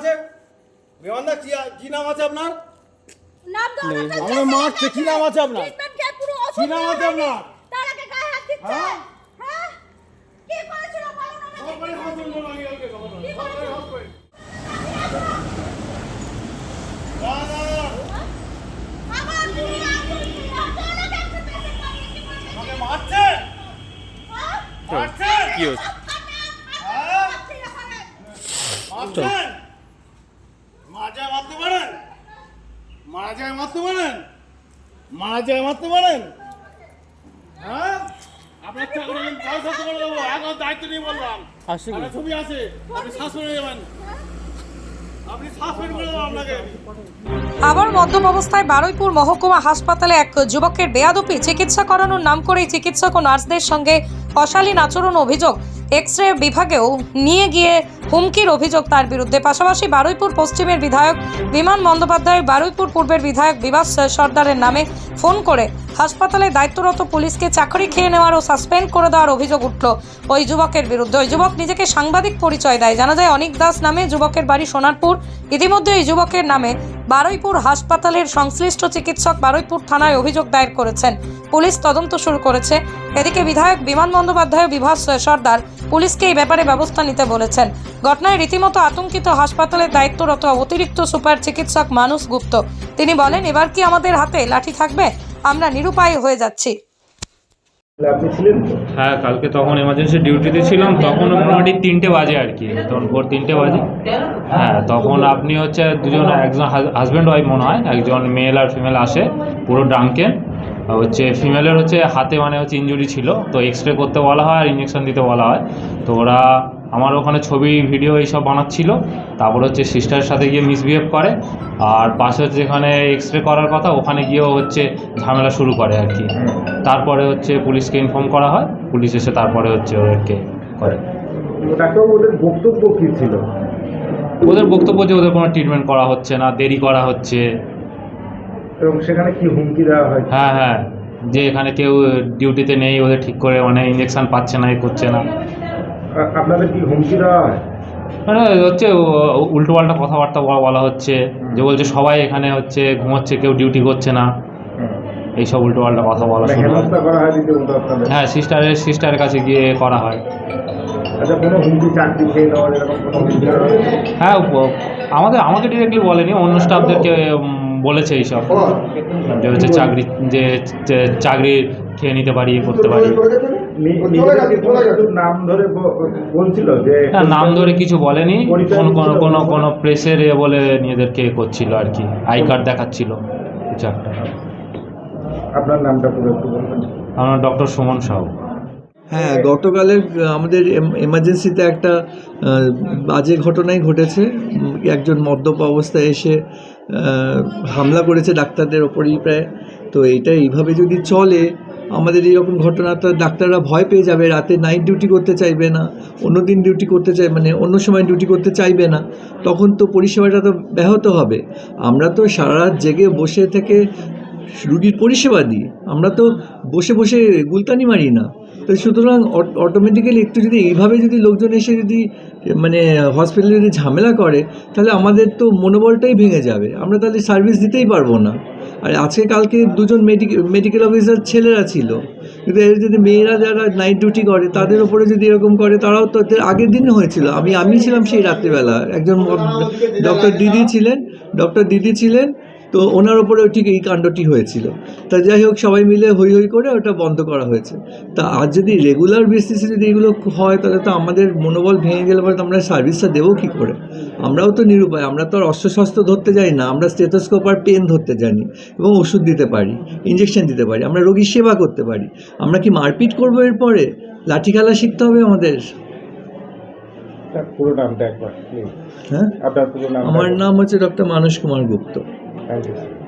আছে? বিমানদা কি কি নাম আছে আপনার? নাম দাও না আমাদের মারছে, কি নাম আছে আপনার? কি নাম আছে আপনার? তার আগে গায়ে হাত দিচ্ছে। হ্যাঁ? হ্যাঁ? কি করেছিল বলো না। না, আমার আগে মারছে? হ্যাঁ? মারছে? কি হচ্ছে হ্যাঁ? আচ্ছা, এখানে। মারছেন মারা যায় মারতে পারেন মারা যায় মারতে পারেন মারা যায় মারতে পারেন হ্যাঁ? আপনার চাকরি আমি বয়স করে দেবো এখন দায়িত্ব নিয়ে বললাম। আসছে ছবি আছে আপনি সাসপেন্ড হয়ে যাবেন। আপনি সাসপেন্ড করে দেবো আপনাকে। আবার মদ্যপ অবস্থায় বারুইপুর মহকুমা হাসপাতালে এক যুবকের বেয়াদপি চিকিৎসা করানোর নাম করে চিকিৎসক ও নার্সদের সঙ্গে অশালীন আচরণ অভিযোগ। এক্স রে বিভাগেও নিয়ে গিয়ে হুমকির অভিযোগ তার বিরুদ্ধে। পাশাপাশি বারুইপুর পশ্চিমের বিধায়ক বিমান বন্দ্যোপাধ্যায় বারুইপুর পূর্বের বিধায়ক বিভাস সর্দারের নামে ফোন করে হাসপাতালে দায়িত্বরত পুলিশকে চাকরি খেয়ে নেওয়ার ও সাসপেন্ড করে দেওয়ার অভিযোগ উঠল ওই যুবকের বিরুদ্ধে। ওই যুবক নিজেকে সাংবাদিক পরিচয় দেয়। জানা যায় অনিক দাস নামে যুবকের বাড়ি সোনারপুর। ইতিমধ্যে এই যুবকের নামে বারুইপুর হাসপাতালের সংশ্লিষ্ট চিকিৎসক বারুইপুর থানায় অভিযোগ দায়ের করেছেন। পুলিশ তদন্ত শুরু করেছে। এদিকে বিধায়ক বিমান বন্দ্যোপাধ্যায় বিভাস সর্দার পুলিশকে এই ব্যাপারে ব্যবস্থা নিতে বলেছেন। ঘটনায় রীতিমতো আতঙ্কিত হাসপাতালের দায়িত্বরত অতিরিক্ত সুপার চিকিৎসক মানুষ গুপ্ত। তিনি বলেন, এবার কি আমাদের হাতে লাঠি থাকবে? আমরা নিরুপায় হয়ে যাচ্ছি? হ্যাঁ কালকে তখন এমার্জেন্সি ডিউটিতে ছিলাম, তখন মোটামুটি তিনটে বাজে আর কি, তখন ভোর তিনটে বাজে। হ্যাঁ তখন আপনি হচ্ছে দুজন, একজন হাজব্যান্ড ওয়াইফ মনে হয়, একজন মেল আর ফিমেল আসে, পুরো ডাঙ্কেন হচ্ছে ফিমেলের হচ্ছে হাতে মানে হচ্ছে ইঞ্জুরি ছিল, তো এক্স রে করতে বলা হয় আর ইঞ্জেকশন দিতে বলা হয়। তো ওরা আমার ওখানে ছবি ভিডিও এইসব বানাচ্ছিল। তারপর হচ্ছে সিস্টারের সাথে গিয়ে মিসবিহেভ করে। আর পাশে হচ্ছে যেখানে এক্স রে করার কথা ওখানে গিয়েও হচ্ছে ঝামেলা শুরু করে আর কি। তারপরে হচ্ছে পুলিশকে ইনফর্ম করা হয়। পুলিশ এসে তারপরে হচ্ছে ওদেরকে করে। ওদের বক্তব্য কি ছিল? ওদের বক্তব্য যে ওদের কোনো ট্রিটমেন্ট করা হচ্ছে না দেরি করা হচ্ছে। এবং সেখানে কি হুমকি দেওয়া হয়? হ্যাঁ হ্যাঁ। যে এখানে কেউ ডিউটিতে নেই ওদের ঠিক করে মানে ইঞ্জেকশন পাচ্ছে না এ করছে না। আপনাদের কি হুমকি দেওয়া হয়? মানে হচ্ছে উল্টো পাল্টা কথাবার্তা বলা- হচ্ছে। যে বলছে সবাই এখানে হচ্ছে ঘুমোচ্ছে কেউ ডিউটি করছে না। এইসব উল্টো পাল্টা কথা বলা মানে শুরু হয়। সিস্টারের সিস্টারের কাছে গিয়ে করা হয়। আচ্ছা হয়? আমাদের আমাকে ডিরেক্টলি বলেনি অন্য স্টাফদেরকে বলেছে এইসব। যে হচ্ছে চাকরি যে চাকরি খেয়ে নিতে পারি করতে পারি। নাম ধরে বলছিল যে হ্যাঁ নাম ধরে কিছু বলেনি। কোনো কোনো? কোনো কোনো প্রেসের এ বলে নিজেদেরকে করছিল আর কি। আই কার্ড দেখাচ্ছিল। কিছু একটা আপনার নামটা পুরো একটু বলবেন। আমার ডক্টর সুমন সাহু। হ্যাঁ গতকালের আমাদের এম- এমার্জেন্সিতে একটা বাজে ঘটনাই ঘটেছে। একজন মদ্যপ অবস্থায় এসে হামলা করেছে ডাক্তারদের ওপরই প্রায়। তো এটা এইভাবে যদি চলে আমাদের এইরকম ঘটনা তো ডাক্তাররা ভয় পেয়ে যাবে, রাতে নাইট ডিউটি করতে চাইবে না অন্য দিন ডিউটি করতে চাই মানে অন্য সময় ডিউটি করতে চাইবে না, তখন তো পরিষেবাটা তো ব্যাহত হবে। আমরা তো সারা রাত জেগে বসে থেকে রুগীর পরিষেবা দিই। আমরা তো বসে বসে গুলতানি মারি না। তো সুতরাং অটোমেটিক্যালি একটু যদি এইভাবে যদি লোকজন এসে যদি মানে হসপিটালে যদি ঝামেলা করে, তাহলে আমাদের তো মনোবলটাই ভেঙে যাবে। আমরা তাহলে সার্ভিস দিতেই পারব না। আর আজকে কালকে দুজন মেডিকেল মেডিকেল অফিসার ছেলেরা ছিল। কিন্তু যদি মেয়েরা যারা নাইট ডিউটি করে, তাদের উপরে যদি এরকম করে, তারাও তো আগের দিন হয়েছিল। আমি আমি ছিলাম সেই রাত্রিবেলা। একজন ডক্টর দিদি ছিলেন। ডক্টর দিদি ছিলেন। তো ওনার ওপরেও ঠিক এই কাণ্ডটি হয়েছিল। তা যাই হোক সবাই মিলে হই হই করে ওটা বন্ধ করা হয়েছে। তা আর যদি রেগুলার বেসিসে যদি এগুলো হয় তাহলে তো আমাদের মনোবল ভেঙে গেলে পরে তো আমরা সার্ভিসটা দেবো কী করে? আমরাও তো নিরুপায় আমরা তো আর অস্ত্রশস্ত্র ধরতে যাই না আমরা স্টেথোস্কোপ আর পেন ধরতে জানি এবং ওষুধ দিতে পারি ইঞ্জেকশন দিতে পারি আমরা রোগীর সেবা করতে পারি। আমরা কি মারপিট করব এরপরে? লাঠি খেলা শিখতে হবে আমাদের। পুরো নামটা একবার হ্যাঁ? আপনার পুরো নাম আমার নাম হচ্ছে doctor Manas Kumar Gupta. Thank you.